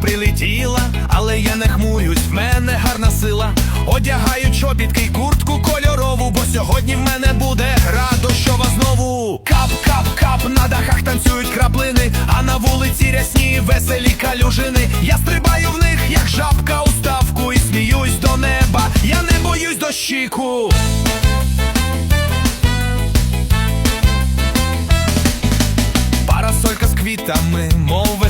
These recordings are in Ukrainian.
прилетіла, але я не хмурюсь, в мене гарна сила. Одягаю чобітки й куртку кольорову, бо сьогодні в мене буде гра дощова знову. Кап, кап, кап, на дахах танцюють краплини, а на вулиці рясні веселі калюжини. Я стрибаю в них, як жабка у ставку, і сміюсь до неба. Я не боюсь дощику.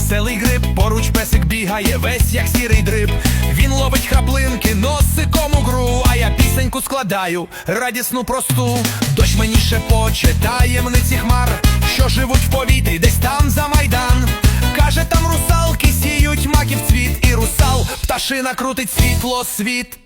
Веселий гриб, поруч песик бігає, весь як сірий дриб. Він ловить краплинки, носиком у гру, а я пісеньку складаю, радісну просту. Дощ мені шепоче таємниці хмар, що живуть в повітрі, десь там за майдан. Каже, там русалки сіють маків цвіт, і русал, пташина крутить світло світ.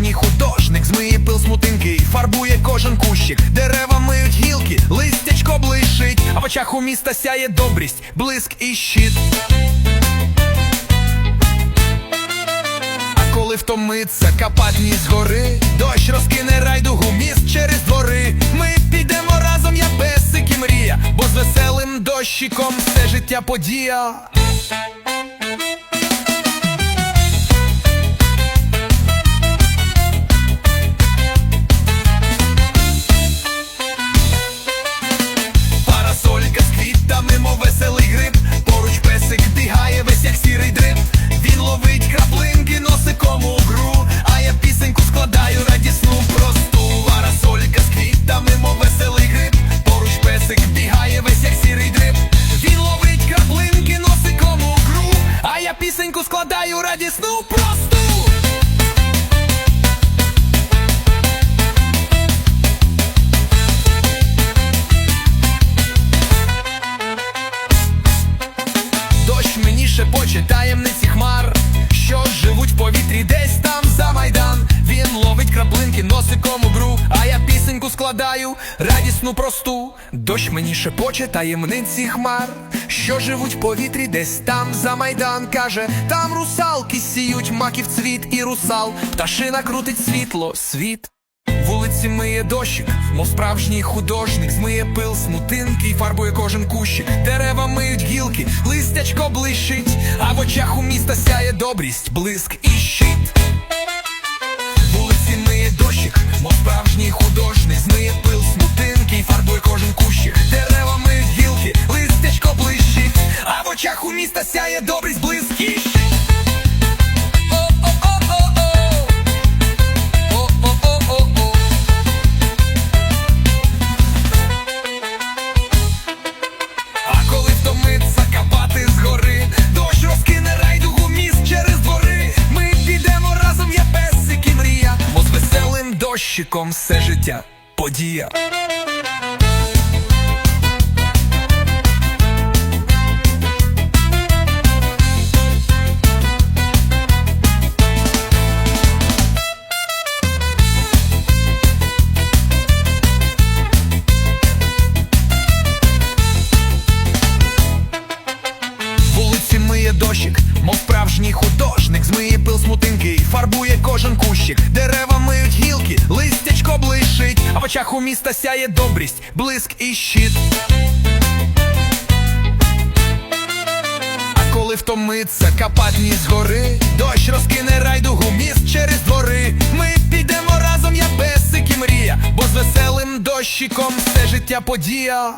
Справжній художник, змиє пил смутинки і фарбує кожен кущик. Дерева миють гілки, листячко блищить, а в очах у міста сяє добрість, блиск і щит. А коли втомиться капатні з гори, дощ розкине райдугу міст через двори. Ми підемо разом, я песик і мрія, бо з веселим дощиком все життя подія. Краплинки носиком у гру, а я пісеньку складаю, радісну просту. Дощ мені шепоче таємниці хмар, що живуть в повітрі десь там за майдан. Каже, там русалки сіють маків цвіт і русал, пташина крутить світло, світ. Вулиці миє дощик, мов справжній художник, змиє пил, смутинки і фарбує кожен кущик. Дерева миють гілки, листячко блищить, а в очах у міста сяє добрість, блиск і щит. Песик і мрія, бо з веселим дощиком все життя подія. Мов справжній художник, змиє пил смутинки і фарбує кожен кущик. Дерева миють гілки, листячко блищить, а в очах у міста сяє добрість, блиск і щит. А коли втомиться капатні з гори, дощ розкине райдугу міст через двори. Ми підемо разом, я песик і мрія, бо з веселим дощиком все життя подія.